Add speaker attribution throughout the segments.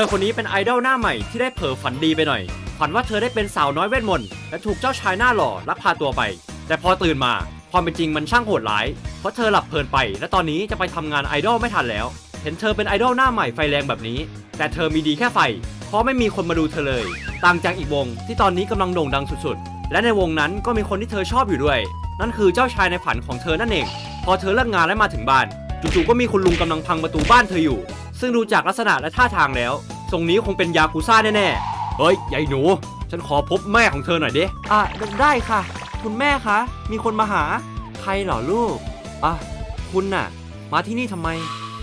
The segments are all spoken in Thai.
Speaker 1: ธอคนนี้เป็นไอดอลหน้าใหม่ที่ได้เผลอฝันดีไปหน่อย ฝันว่าเธอได้เป็นสาวน้อยเวทมนต์และถูกเจ้าชายหน้าหล่อลักพาตัวไป แต่พอตื่นมาความเป็นจริงมันช่างโหดร้าย เพราะเธอหลับเพลินไป และตอนนี้จะไปทำงานไอดอลไม่ทันแล้ว เห็นเธอเป็นไอดอลหน้าใหม่ไฟแรงแบบนี้ แต่เธอมีดีแค่ไฟ เพราะไม่มีคนมาดูเธอเลย ต่างจากอีกวงที่ตอนนี้กำลังโด่งดังสุดๆ และในวงนั้นก็มีคนที่เธอชอบอยู่ด้วย นั่นคือเจ้าชายในฝันของเธอนั่นเอง พอเธอเลิกงานและมาถึงบ้าน จู่ๆก็มีคุณลุงกำลังพังประตูบ้านเธออยู่ ซึ่งดูจากลักษณะและท่าทางแล้วทรงนี้คงเป็นยากุซ่าแน่ๆ เฮ้ยยายหนู ฉันขอพบแม่ของเธอหน่อยดิอะได้ค่ะ คุณแม่คะ มีคนมาหา ใครเหรอลูก อะ คุณน่ะ มาที่นี่ทำไม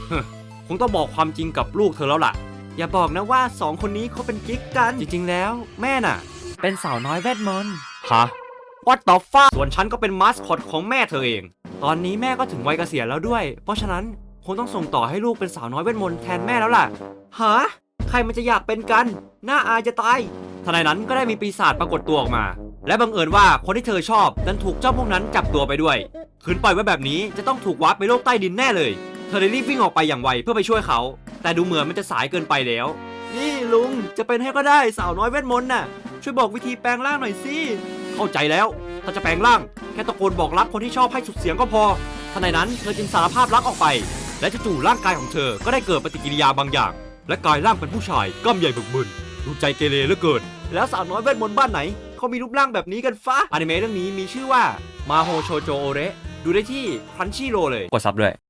Speaker 1: เฮ้อคงต้องบอกความจริงกับลูกเธอแล้วล่ะ อย่าบอกนะว่าสองคนนี้เขาเป็นกิ๊กกัน จริงๆแล้ว แม่น่ะ เป็นสาวน้อยเวทมนต์ฮะ What the fuck ส่วนฉันก็เป็นมาสคอตของแม่เธอเอง ตอนนี้แม่ก็ถึงวัยเกษียณแล้วด้วย เพราะฉะนั้น คงต้องส่งต่อให้ลูกเป็นสาวน้อยเวทมนต์แทนแม่แล้วล่ะฮะใครมันจะอยากเป็นกันน่าอายจะตายทันใดนั้นก็ได้มีปีศาจปรากฏตัวออกมา และบังเอิญว่าคนที่เธอชอบดันถูกเจ้าพวกนั้นจับตัวไปด้วย คืนปล่อยไว้แบบนี้จะต้องถูกวาร์ปไปโลกใต้ดินแน่เลย เธอเลยรีบวิ่งออกไปอย่างไวเพื่อไปช่วยเขา แต่ดูเหมือนมันจะสายเกินไปแล้ว นี่ลุงจะเป็นให้ก็ได้สาวน้อยเวทมนต์น่ะ ช่วยบอกวิธีแปลงร่างหน่อยสิ เข้าใจแล้ว ถ้าจะแปลงร่างแค่ตะโกนบอกรักคนที่ชอบให้สุดเสียงก็พอทันใดนั้นเธอจึงสารภาพรักออกไป และจู่ๆร่างกายของเธอก็ได้เกิดปฏิกิริยาบางอย่าง และกลายร่างเป็นผู้ชายกล้ามใหญ่บึกบึนดูใจเกเรเหลือเกินแล้วสาวน้อยเวทมนต์บ้านไหนเขามีรูปร่างแบบนี้กันฟ้าอนิเมะเรื่องนี้มีชื่อว่ามาโฮโชโจโอเระดูได้ที่ครันชี่โรเลยกดซับด้วย